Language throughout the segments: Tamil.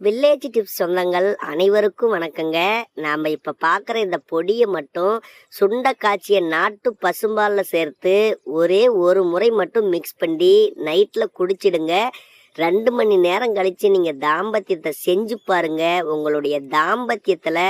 வில்லேஜ் டிப்ஸ் சொந்தங்கள் அனைவருக்கும் வணக்கங்க. நாம் இப்போ பார்க்குற இந்த பொடியை மட்டும் சுண்ட காய்ச்சிய நாட்டு பசும்பாலில் சேர்த்து ஒரே ஒரு முறை மட்டும் மிக்ஸ் பண்ணி நைட்டில் குடிச்சிடுங்க. ரெண்டு மணி நேரம் கழித்து நீங்கள் தாம்பத்தியத்தை செஞ்சு பாருங்கள் உங்களுடைய தாம்பத்தியத்தில்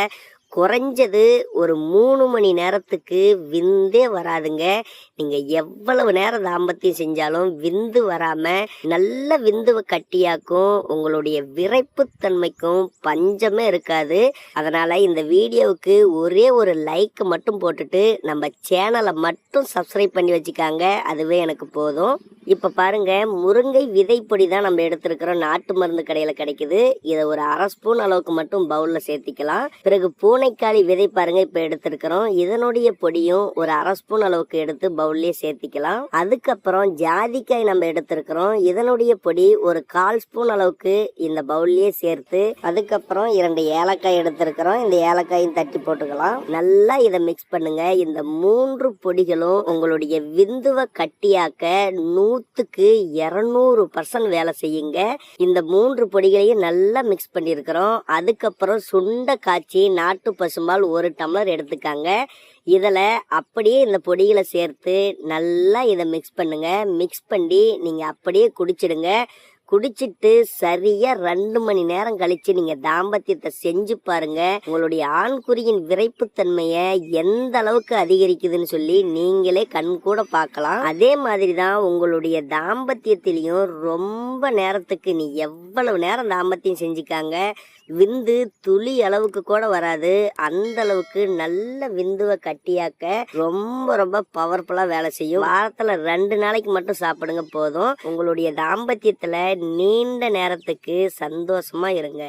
குறைஞ்சது ஒரு மூணு மணி நேரத்துக்கு விந்தே வராதுங்க. நீங்க எவ்வளவு நேரம் தாம்பத்தியம் செஞ்சாலும் விந்து வராம நல்ல விந்துவை கட்டியாக்கும் உங்களுடைய விரைப்புத்தன்மைக்கும் பஞ்சமே இருக்காது. அதனால இந்த வீடியோவுக்கு ஒரே ஒரு லைக் மட்டும் போட்டுட்டு நம்ம சேனலை மட்டும் சப்ஸ்கிரைப் பண்ணி வச்சுக்காங்க. அதுவே எனக்கு போதும். இப்ப பாருங்க முருங்கை விதைப்பொடி தான் நம்ம எடுத்திருக்கிறோம். நாட்டு மருந்து கடையில கிடைக்குது. இதை ஒரு அரை ஸ்பூன் அளவுக்கு மட்டும் பவுல்ல சேர்த்திக்கலாம். பிறகு பூனைக்காளி விதை பாருங்க இப்ப எடுத்திருக்கிறோம். இதனுடைய பொடியும் ஒரு அரை ஸ்பூன் அளவுக்கு எடுத்து பவுல்லயே சேர்த்திக்கலாம். அதுக்கப்புறம் ஜாதிக்காய் நம்ம எடுத்திருக்கிறோம். இதனுடைய பொடி ஒரு கால் ஸ்பூன் அளவுக்கு இந்த பவுல்லயே சேர்த்து அதுக்கப்புறம் இரண்டு ஏலக்காய் எடுத்திருக்கிறோம். இந்த ஏலக்காயும் தட்டி போட்டுக்கலாம். நல்லா இதை மிக்ஸ் பண்ணுங்க. இந்த மூன்று பொடிகளும் உங்களுடைய விந்துவை கட்டியாக்க நூற்றுக்கு இரநூறு பர்சன்ட் வேலை செய்யுங்க. இந்த மூன்று பொடிகளையும் நல்லா மிக்ஸ் பண்ணியிருக்கிறோம் அதுக்கப்புறம் சுண்ட காய்ச்சி நாட்டு பசும்பால் ஒரு டம்ளர் எடுத்துக்காங்க. இதில் அப்படியே இந்த பொடிகளை சேர்த்து நல்லா இதை மிக்ஸ் பண்ணுங்கள் மிக்ஸ் பண்ணி நீங்கள் அப்படியே குடிச்சிடுங்க. குடிச்சிட்டு சரியா ரெண்டு மணி நேரம் கழிச்சு நீங்க தாம்பத்தியத்தை செஞ்சு பாருங்க. உங்களுடைய ஆண்குறியின் விரைப்புத்தன்மைய எந்த அளவுக்கு அதிகரிக்குதுன்னு சொல்லி நீங்களே கண் கூட பார்க்கலாம். அதே மாதிரி தான் உங்களுடைய தாம்பத்தியத்திலையும் ரொம்ப நேரத்துக்கு நீ எவ்வளவு நேரம் தாம்பத்தியம் செஞ்சுக்காங்க. விந்து துளி அளவுக்கு கூட வராது. அந்த அளவுக்கு நல்ல விந்துவை கட்டியாக்க ரொம்ப ரொம்ப பவர்ஃபுல்லா வேலை செய்யும். வாரத்துல ரெண்டு நாளைக்கு மட்டும் சாப்பிடுங்க போதும். உங்களுடைய தாம்பத்தியத்துல நீண்ட நேரத்துக்கு சந்தோஷமா இருங்க.